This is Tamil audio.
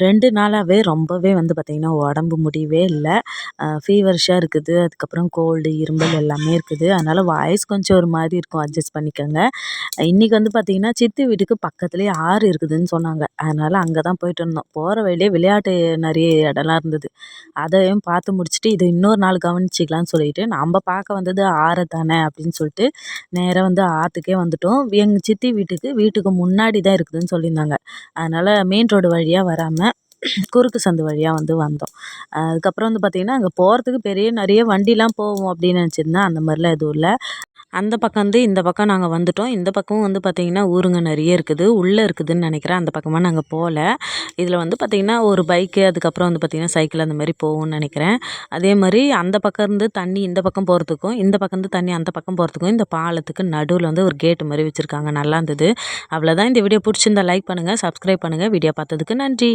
ரெண்டு நாளாகவே ரொம்பவே வந்து பார்த்திங்கன்னா உடம்பு முடியவே இல்லை. ஃபீவரிஷாக இருக்குது. அதுக்கப்புறம் கோல்டு இருமல் எல்லாமே இருக்குது. அதனால் வாய்ஸ் கொஞ்சம் ஒரு மாதிரி இருக்கும். அட்ஜஸ்ட் பண்ணிக்கோங்க. இன்றைக்கி வந்து பார்த்திங்கன்னா சித்தி வீட்டுக்கு பக்கத்துலேயே ஆறு இருக்குதுன்னு சொன்னாங்க. அதனால் அங்கே தான் போயிட்டு இருந்தோம். போகிற வழியிலே விளையாட்டு நிறைய இடம்லாம் இருந்தது. அதையும் பார்த்து முடிச்சுட்டு இது இன்னொரு நாள் கவனிச்சிக்கலாம்னு சொல்லிட்டு நம்ம பார்க்க வந்தது ஆறை தானே அப்படின்னு சொல்லிட்டு நேராக வந்து ஆற்றுக்கே வந்துட்டோம். எங்கள் சித்தி வீட்டுக்கு வீட்டுக்கு முன்னாடி தான் இருக்குதுன்னு சொல்லியிருந்தாங்க. அதனால் மெயின் ரோடு வழியாக வராமல் குறுக்கு சந்து வழியாக வந்து வந்தோம். அதுக்கப்புறம் வந்து பார்த்திங்கன்னா அங்கே போகிறதுக்கு பெரிய நிறைய வண்டிலாம் போகும் அப்படின்னு நினச்சிருந்தேன். அந்த மாதிரிலாம் எதுவும் இல்லை. அந்த பக்கம் வந்து இந்த பக்கம் நாங்கள் வந்துட்டோம். இந்த பக்கமும் வந்து பார்த்திங்கன்னா ஊருங்க நிறைய இருக்குது. உள்ளே இருக்குதுன்னு நினைக்கிறேன். அந்த பக்கமாக நாங்கள் போகல இதில் வந்து பார்த்திங்கன்னா ஒரு பைக்கு அதுக்கப்புறம் வந்து பார்த்திங்கன்னா சைக்கிள் அந்த மாதிரி போகும்னு நினைக்கிறேன். அதே மாதிரி அந்த பக்கம் இருந்து தண்ணி இந்த பக்கம் போகிறதுக்கும் இந்த பக்கம் இருந்து தண்ணி அந்த பக்கம் போகிறதுக்கும் இந்த பாலத்துக்கு நடுவில் வந்து ஒரு கேட்டு மாதிரி வச்சுருக்காங்க. நல்லா இருந்தது. அவ்வளோதான் இந்த வீடியோ பிடிச்சிருந்தா லைக் பண்ணுங்கள் சப்ஸ்கிரைப் பண்ணுங்கள் வீடியோ பார்த்ததுக்கு நன்றி.